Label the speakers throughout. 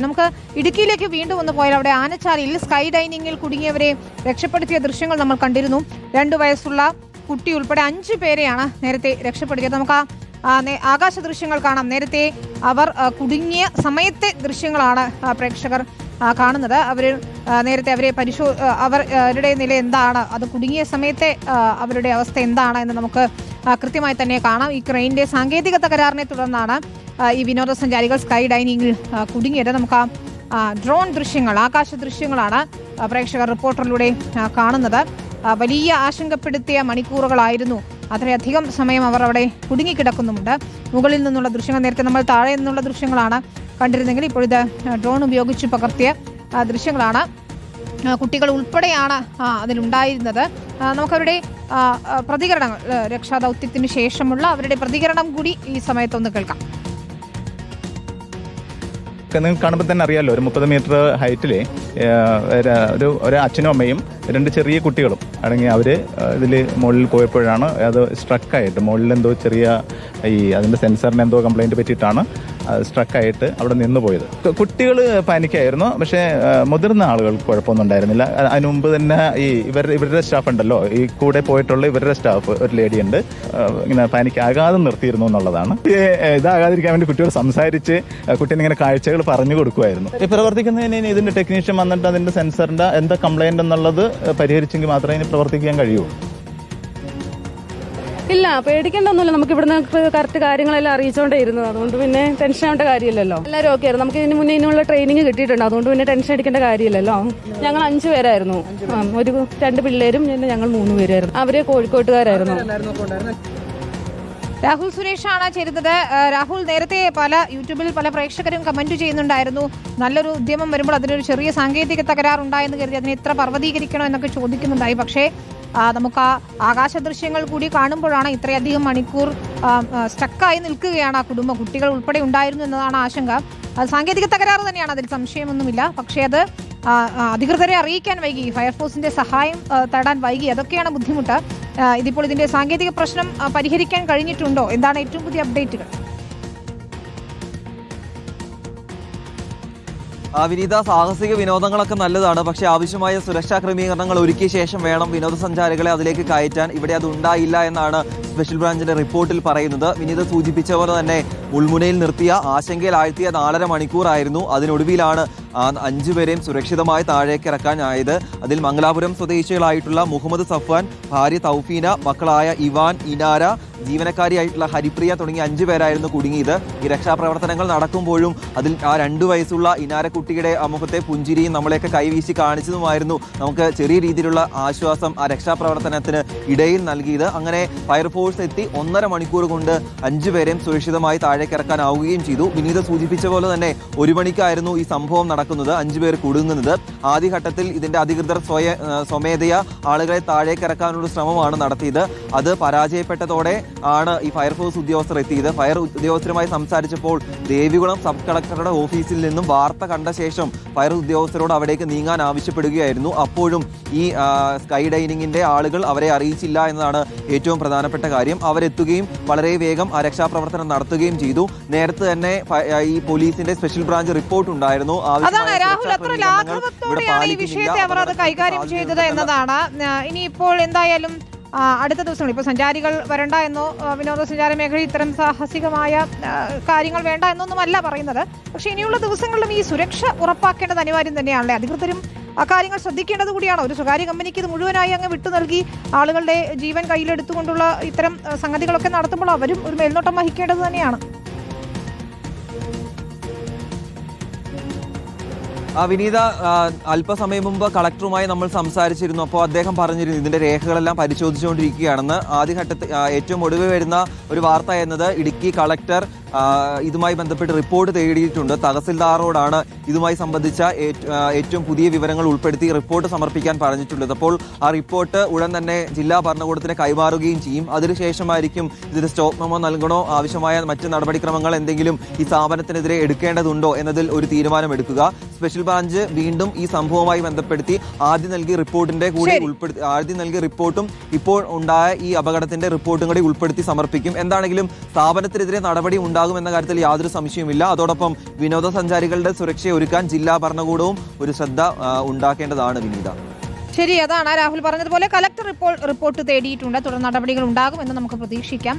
Speaker 1: നമുക്ക് ഇടുക്കിയിലേക്ക് വീണ്ടും ഒന്ന് പോയാൽ അവിടെ ആനച്ചാലിൽ സ്കൈ ഡൈനിങ്ങിൽ കുടുങ്ങിയവരെ രക്ഷപ്പെടുത്തിയ ദൃശ്യങ്ങൾ നമ്മൾ കണ്ടിരുന്നു. രണ്ടു വയസ്സുള്ള കുട്ടി ഉൾപ്പെടെ അഞ്ചു പേരെയാണ് നേരത്തെ രക്ഷപ്പെടുത്തിയത്. നമുക്ക് ആ, ആകാശ ദൃശ്യങ്ങൾ കാണാം. നേരത്തെ അവർ കുടുങ്ങിയ സമയത്തെ ദൃശ്യങ്ങളാണ് പ്രേക്ഷകർ കാണുന്നത്. അവർ നേരത്തെ അവരെ പരിശോ അവരുടെ നില എന്താണ്? അത് കുടുങ്ങിയ സമയത്തെ അവരുടെ അവസ്ഥ എന്താണ് എന്ന് നമുക്ക് കൃത്യമായി തന്നെ കാണാം. ഈ ക്രെയിനിന്റെ സാങ്കേതിക തകരാറിനെ തുടർന്നാണ് ഈ വിനോദസഞ്ചാരികൾ സ്കൈ ഡൈനിങ്ങിൽ കുടുങ്ങിയത് നമുക്ക് ആ, ഡ്രോൺ ദൃശ്യങ്ങൾ ആകാശ ദൃശ്യങ്ങളാണ് പ്രേക്ഷകർ റിപ്പോർട്ടറിലൂടെ കാണുന്നത്. വലിയ ആശങ്കപ്പെടുത്തിയ മണിക്കൂറുകളായിരുന്നു. അത്രയധികം സമയം അവർ അവിടെ കുടുങ്ങിക്കിടക്കുന്നുമുണ്ട്. മുകളിൽ നിന്നുള്ള ദൃശ്യങ്ങൾ നേരത്തെ നമ്മൾ താഴെ നിന്നുള്ള ദൃശ്യങ്ങളാണ് കണ്ടിരുന്നെങ്കിൽ ഇപ്പോഴിത് ഡ്രോൺ ഉപയോഗിച്ച് പകർത്തിയ ദൃശ്യങ്ങളാണ്. കുട്ടികൾ ഉൾപ്പെടെയാണ് അതിലുണ്ടായിരുന്നത്. നമുക്കവരുടെ പ്രതികരണങ്ങൾ രക്ഷാദൗത്യത്തിന് ശേഷമുള്ള അവരുടെ പ്രതികരണം കൂടി ഈ സമയത്തൊന്ന് കേൾക്കാം.
Speaker 2: നിങ്ങൾക്ക് കാണുമ്പോൾ തന്നെ അറിയാമല്ലോ ഒരു മുപ്പത് മീറ്റർ ഹൈറ്റിൽ ഒരു ഒരു അച്ഛനും അമ്മയും രണ്ട് ചെറിയ കുട്ടികളും അടങ്ങി അവർ ഇതിൽ മുകളിൽ പോയപ്പോഴാണ് അത് സ്ട്രക്കായിട്ട് മുകളിൽ എന്തോ ചെറിയ ഈ അതിന്റെ സെൻസറിന് എന്തോ കംപ്ലൈന്റ് പറ്റിയിട്ടാണ് സ്ട്രക്കായിട്ട് അവിടെ നിന്ന് പോയത്. കുട്ടികൾ പാനിക്കായിരുന്നു. പക്ഷേ മുതിർന്ന ആളുകൾ കുഴപ്പമൊന്നും ഉണ്ടായിരുന്നില്ല. അതിനു മുമ്പ് തന്നെ ഈ ഇവർ ഇവരുടെ സ്റ്റാഫ് ഉണ്ടല്ലോ. ഈ കൂടെ പോയിട്ടുള്ള ഇവരുടെ സ്റ്റാഫ് ഒരു ലേഡി ഉണ്ട്. ഇങ്ങനെ പാനിക് ആകാതെ നിർത്തിയിരുന്നു എന്നുള്ളതാണ്. ഇതാകാതിരിക്കാൻ വേണ്ടി കുട്ടിയോട് സംസാരിച്ച് കുട്ടീനെ ഇങ്ങനെ കാഴ്ചകൾ പറഞ്ഞു കൊടുക്കുമായിരുന്നു ഈ പ്രവർത്തിക്കുന്നതിന് ഇതിന്റെ ടെക്നീഷ്യൻ വന്നിട്ട് അതിന്റെ സെൻസറിന്റെ എന്താ കംപ്ലൈന്റ് എന്നുള്ളത് പരിഹരിച്ചെങ്കിൽ മാത്രമേ ഇനി പ്രവർത്തിക്കാൻ കഴിയൂ.
Speaker 3: ഇല്ല പേടിക്കേണ്ടൊന്നുമില്ല. നമുക്ക് ഇവിടുന്ന് കറക്റ്റ് കാര്യങ്ങളെല്ലാം അറിയിച്ചോണ്ടേ ഇരുന്നത്. അതുകൊണ്ട് പിന്നെ ടെൻഷൻ ആവേണ്ട കാര്യമില്ലല്ലോ. എല്ലാവരും ഓക്കെ ആയിരുന്നു. നമുക്ക് ഇതിന് മുന്നേ ഇതിനുള്ള ട്രെയിനിങ് കിട്ടിയിട്ടുണ്ട്. അതുകൊണ്ട് പിന്നെ ടെൻഷൻ അടിക്കേണ്ട കാര്യമില്ലല്ലോ. ഞങ്ങൾ അഞ്ചു പേരായിരുന്നു. ഒരു രണ്ട് പിള്ളേരും പിന്നെ ഞങ്ങൾ മൂന്ന് പേരായിരുന്നു. അവർ കോഴിക്കോട്ടുകാരായിരുന്നു.
Speaker 1: രാഹുൽ സുരേഷാണ് ചേരുന്നത്. രാഹുൽ നേരത്തെ പല യൂട്യൂബിൽ പല പ്രേക്ഷകരും കമന്റ് ചെയ്യുന്നുണ്ടായിരുന്നു. നല്ലൊരു ഉദ്യമം വരുമ്പോൾ അതിനൊരു ചെറിയ സാങ്കേതിക തകരാറുണ്ടായെന്ന് കരുതി അതിനെ എത്ര പർവതീകരിക്കണോ എന്നൊക്കെ ചോദിക്കുന്നുണ്ടായി. പക്ഷേ നമുക്ക് ആ ആകാശ ദൃശ്യങ്ങൾ കൂടി കാണുമ്പോഴാണ് ഇത്രയധികം മണിക്കൂർ സ്റ്റക്കായി നിൽക്കുകയാണ് ആ കുടുംബം. കുട്ടികൾ ഉൾപ്പെടെ ഉണ്ടായിരുന്നു എന്നതാണ് ആശങ്ക. സാങ്കേതിക തകരാറ് തന്നെയാണ് അതിൽ സംശയമൊന്നുമില്ല. പക്ഷേ അത് അധികൃതരെ അറിയിക്കാൻ വൈകി. ഫയർഫോഴ്സിന്റെ സഹായം തേടാൻ വൈകി. അതൊക്കെയാണ് ബുദ്ധിമുട്ട്. ഇതിപ്പോൾ ഇതിന്റെ സാങ്കേതിക പ്രശ്നം പരിഹരിക്കാൻ കഴിഞ്ഞിട്ടുണ്ടോ? എന്താണ് ഏറ്റവും പുതിയ അപ്ഡേറ്റുകൾ
Speaker 4: വിനീത സാഹസിക വിനോദങ്ങളൊക്കെ നല്ലതാണ്. പക്ഷേ ആവശ്യമായ സുരക്ഷാ ക്രമീകരണങ്ങൾ ഒരുക്കിയ ശേഷം വേണം വിനോദസഞ്ചാരികളെ അതിലേക്ക് കയറ്റാൻ. ഇവിടെ അത് ഉണ്ടായില്ല എന്നാണ് സ്പെഷ്യൽ ബ്രാഞ്ചിന്റെ റിപ്പോർട്ടിൽ പറയുന്നത്. വിനീത സൂചിപ്പിച്ച പോലെ തന്നെ ഉൾമുനയിൽ നിർത്തിയ ആശങ്കയിലാഴ്ത്തിയ നാലര മണിക്കൂറായിരുന്നു. അതിനൊടുവിലാണ് അഞ്ചുപേരെയും സുരക്ഷിതമായി താഴേക്ക് ഇറക്കാനായത് അതിൽ മംഗലാപുരം സ്വദേശികളായിട്ടുള്ള മുഹമ്മദ് സഫ്വാൻ ഭാര്യ തൗഫീന മക്കളായ ഇവാൻ ഇനാര ജീവനക്കാരിയായിട്ടുള്ള ഹരിപ്രിയ തുടങ്ങിയ അഞ്ചു പേരായിരുന്നു കുടുങ്ങിയത്. ഈ രക്ഷാപ്രവർത്തനങ്ങൾ നടക്കുമ്പോഴും അതിൽ ആ രണ്ടു വയസ്സുള്ള ഇനാരക്കുട്ടിയുടെ അമുഖത്തെ മുഖത്തെ പുഞ്ചിരിയും നമ്മളെയൊക്കെ കൈവീശി കാണിച്ചതുമായിരുന്നു. നമുക്ക് ചെറിയ രീതിയിലുള്ള ആശ്വാസം ആ രക്ഷാപ്രവർത്തനത്തിന് ഇടയിൽ നൽകിയത്. അങ്ങനെ ഫയർഫോഴ്സ് എത്തി ഒന്നര മണിക്കൂർ കൊണ്ട് അഞ്ചുപേരെയും സുരക്ഷിതമായി താഴേക്കിറക്കാനാവുകയും ചെയ്തു. വിനീത സൂചിപ്പിച്ച പോലെ തന്നെ ഒരു മണിക്കായിരുന്നു ഈ സംഭവം അഞ്ചുപേർ കുടുങ്ങുന്നത്. ആദ്യഘട്ടത്തിൽ ഇതിന്റെ അധികൃതർ സ്വയ സ്വമേധയ ആളുകളെ താഴേക്ക് ഇറക്കാനുള്ള ശ്രമമാണ് നടത്തിയത്. അത് പരാജയപ്പെട്ടതോടെ ആണ് ഈ ഫയർഫോഴ്സ് ഉദ്യോഗസ്ഥർ എത്തിയത്. ഫയർ ഉദ്യോഗസ്ഥരുമായി സംസാരിച്ചപ്പോൾ ദേവികുളം സബ് കളക്ടറുടെ ഓഫീസിൽ നിന്നും വാർത്ത കണ്ട ശേഷം ഫയർ ഉദ്യോഗസ്ഥരോട് അവിടേക്ക് നീങ്ങാൻ ആവശ്യപ്പെടുകയായിരുന്നു. അപ്പോഴും ഈ സ്കൈ ഡൈനിങ്ങിന്റെ ആളുകൾ അവരെ അറിയിച്ചില്ല എന്നതാണ് ഏറ്റവും പ്രധാനപ്പെട്ട കാര്യം. അവരെത്തുകയും വളരെ വേഗം രക്ഷാപ്രവർത്തനം നടത്തുകയും ചെയ്തു. നേരത്തെ തന്നെ ഈ പോലീസിന്റെ സ്പെഷ്യൽ ബ്രാഞ്ച് റിപ്പോർട്ട് ഉണ്ടായിരുന്നു.
Speaker 1: അതാണ് രാഹുൽ അത്ര ലാഘവത്തോടെയാണ് ഈ വിഷയത്തെ അവർ അത് കൈകാര്യം ചെയ്തത് എന്നതാണ്. ഇനിയിപ്പോൾ എന്തായാലും അടുത്ത ദിവസങ്ങൾ ഇപ്പോൾ സഞ്ചാരികൾ വരണ്ട എന്നോ വിനോദസഞ്ചാര മേഖലയിൽ ഇത്തരം സാഹസികമായ കാര്യങ്ങൾ വേണ്ട എന്നൊന്നുമല്ല പറയുന്നത്. പക്ഷേ ഇനിയുള്ള ദിവസങ്ങളിലും ഈ സുരക്ഷ ഉറപ്പാക്കേണ്ടത് അനിവാര്യം തന്നെയാണല്ലേ? അധികൃതരും കാര്യങ്ങൾ ശ്രദ്ധിക്കേണ്ടത് കൂടിയാണ്? ഒരു സ്വകാര്യ കമ്പനിക്ക് ഇത് മുഴുവനായി അങ്ങ് വിട്ടു നൽകി ആളുകളുടെ ജീവൻ കയ്യിലെടുത്തുകൊണ്ടുള്ള ഇത്തരം സംഗതികളൊക്കെ നടത്തുമ്പോൾ അവരും ഒരു മേൽനോട്ടം വഹിക്കേണ്ടത് തന്നെയാണ്.
Speaker 4: വിനീത അല്പസമയം മുമ്പ് കളക്ടറുമായി നമ്മൾ സംസാരിച്ചിരുന്നു. അപ്പോൾ അദ്ദേഹം പറഞ്ഞിരുന്നു ഇതിന്റെ രേഖകളെല്ലാം പരിശോധിച്ചുകൊണ്ടിരിക്കുകയാണെന്ന്. ആദ്യഘട്ടത്തിൽ ഏറ്റവും ഒടുവിൽ വരുന്ന ഒരു വാർത്ത എന്നത് ഇടുക്കി കളക്ടർ ഇതുമായി ബന്ധപ്പെട്ട് റിപ്പോർട്ട് തേടിയിട്ടുണ്ട്. തഹസിൽദാറോടാണ് ഇതുമായി സംബന്ധിച്ച ഏറ്റവും പുതിയ വിവരങ്ങൾ ഉൾപ്പെടുത്തി റിപ്പോർട്ട് സമർപ്പിക്കാൻ പറഞ്ഞിട്ടുള്ളത്. അപ്പോൾ ആ റിപ്പോർട്ട് ഉടൻ തന്നെ ജില്ലാ ഭരണകൂടത്തിന് കൈമാറുകയും ചെയ്യും. അതിനുശേഷമായിരിക്കും ഇതിന് സ്റ്റോപ്പ് മെമ്മോ നൽകണോ? ആവശ്യമായ മറ്റ് നടപടിക്രമങ്ങൾ എന്തെങ്കിലും ഈ സ്ഥാപനത്തിനെതിരെ എടുക്കേണ്ടതുണ്ടോ എന്നതിൽ ഒരു തീരുമാനമെടുക്കുക. സ്പെഷ്യൽ ബ്രാഞ്ച് വീണ്ടും ഈ സംഭവവുമായി ബന്ധപ്പെടുത്തി ആദ്യം നൽകിയ റിപ്പോർട്ടിന്റെ കൂടി ഉൾപ്പെടുത്തി ആദ്യം നൽകിയ റിപ്പോർട്ടും ഇപ്പോൾ ഉണ്ടായ ഈ അപകടത്തിന്റെ റിപ്പോർട്ടും കൂടി ഉൾപ്പെടുത്തി സമർപ്പിക്കും. എന്താണെങ്കിലും സ്ഥാപനത്തിനെതിരെ നടപടി ഉണ്ടായി ഉണ്ടാകുമെന്ന കാര്യത്തിൽ യാതൊരു സംശയവുമില്ല. അതോടൊപ്പം വിനോദസഞ്ചാരികളുടെ സുരക്ഷയെ ഒരുക്കാൻ ജില്ലാ ഭരണകൂടവും ഒരു ശ്രദ്ധ ഉണ്ടാക്കേണ്ടതാണ് വിനീത.
Speaker 1: ശരി അതാണ് രാഹുൽ പറഞ്ഞതുപോലെ. കലക്ടർ ഇപ്പോൾ റിപ്പോർട്ട് തേടിയിട്ടുണ്ട്. തുടർ നടപടികൾ ഉണ്ടാകുമെന്ന് നമുക്ക് പ്രതീക്ഷിക്കാം.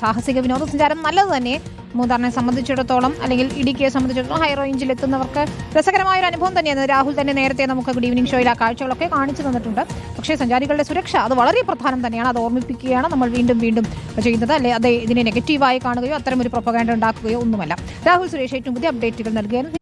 Speaker 1: സാഹസിക വിനോദസഞ്ചാരം നല്ലത് തന്നെ മൂന്നാറിനെ സംബന്ധിച്ചിടത്തോളം അല്ലെങ്കിൽ ഇടുക്കിയെ സംബന്ധിച്ചിടത്തോളം ഹൈ റേഞ്ചിൽ എത്തുന്നവർക്ക് രസകരമായ ഒരു അനുഭവം തന്നെയാണ്. രാഹുൽ തന്നെ നേരത്തെ നമുക്ക് ഗുഡ് ഈവനിംഗ് ഷോയിൽ ആ കാഴ്ചകളൊക്കെ കാണിച്ചു തന്നിട്ടുണ്ട്. പക്ഷേ സഞ്ചാരികളുടെ സുരക്ഷ അത് വളരെ പ്രധാനം തന്നെയാണ്. അത് ഓർമ്മിപ്പിക്കുകയാണ് നമ്മൾ വീണ്ടും വീണ്ടും ചെയ്യുന്നത്. അല്ലെ? അതെ ഇതിനെ നെഗറ്റീവായി കാണുകയോ അത്തരം ഒരു പ്രൊപ്പഗാൻഡ ഉണ്ടാക്കുകയോ ഒന്നുമല്ല. രാഹുൽ സുരേഷ് ഏറ്റവും പുതിയ അപ്ഡേറ്റുകൾ നൽകുകയാണ്.